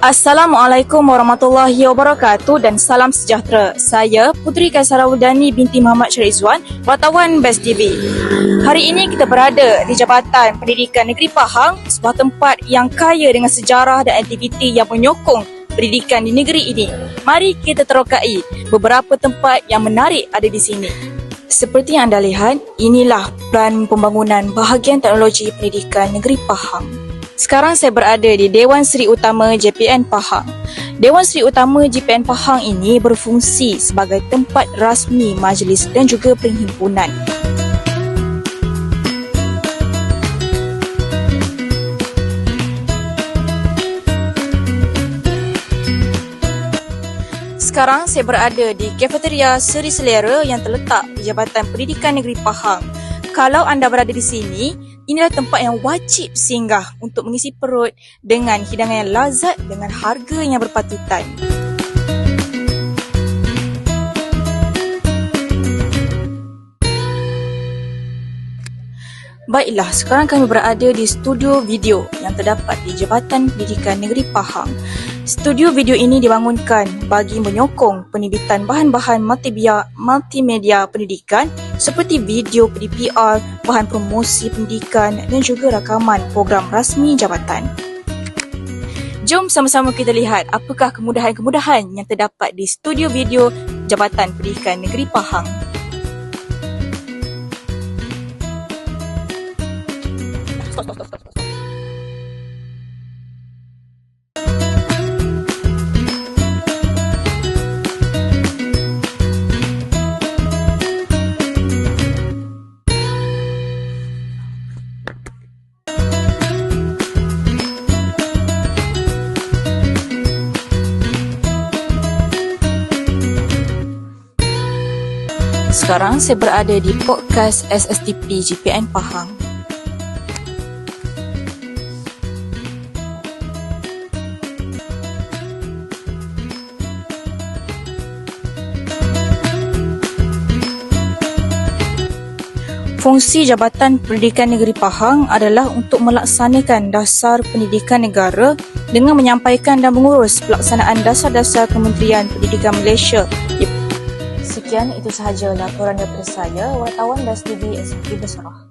Assalamualaikum warahmatullahi wabarakatuh dan salam sejahtera. Saya Puteri Kaisarawardani binti Muhammad Syarizwan, wartawan Best TV. Hari ini kita berada di Jabatan Pendidikan Negeri Pahang, sebuah tempat yang kaya dengan sejarah dan aktiviti yang menyokong pendidikan di negeri ini. Mari kita terokai beberapa tempat yang menarik ada di sini. Seperti yang anda lihat, inilah plan pembangunan bahagian teknologi pendidikan negeri Pahang. Sekarang saya berada di Dewan Seri Utama JPN Pahang. Dewan Seri Utama JPN Pahang ini berfungsi sebagai tempat rasmi majlis dan juga perhimpunan. Sekarang saya berada di kafeteria Seri Selera yang terletak di Jabatan Pendidikan Negeri Pahang. Kalau anda berada di sini, inilah tempat yang wajib singgah untuk mengisi perut dengan hidangan yang lazat dengan harga yang berpatutan. Baiklah, sekarang kami berada di studio video yang terdapat di Jabatan Pendidikan Negeri Pahang. Studio video ini dibangunkan bagi menyokong penerbitan bahan-bahan multimedia, multimedia pendidikan seperti video PDPR, bahan promosi pendidikan dan juga rakaman program rasmi jabatan. Jom sama-sama kita lihat apakah kemudahan-kemudahan yang terdapat di studio video Jabatan Pendidikan Negeri Pahang. Sekarang saya berada di podcast SSTP GPN Pahang. Fungsi Jabatan Pendidikan Negeri Pahang adalah untuk melaksanakan dasar pendidikan negara dengan menyampaikan dan mengurus pelaksanaan dasar-dasar Kementerian Pendidikan Malaysia Sekian itu sahaja laporan daripada saya, wartawan Das TV SMP Besarah.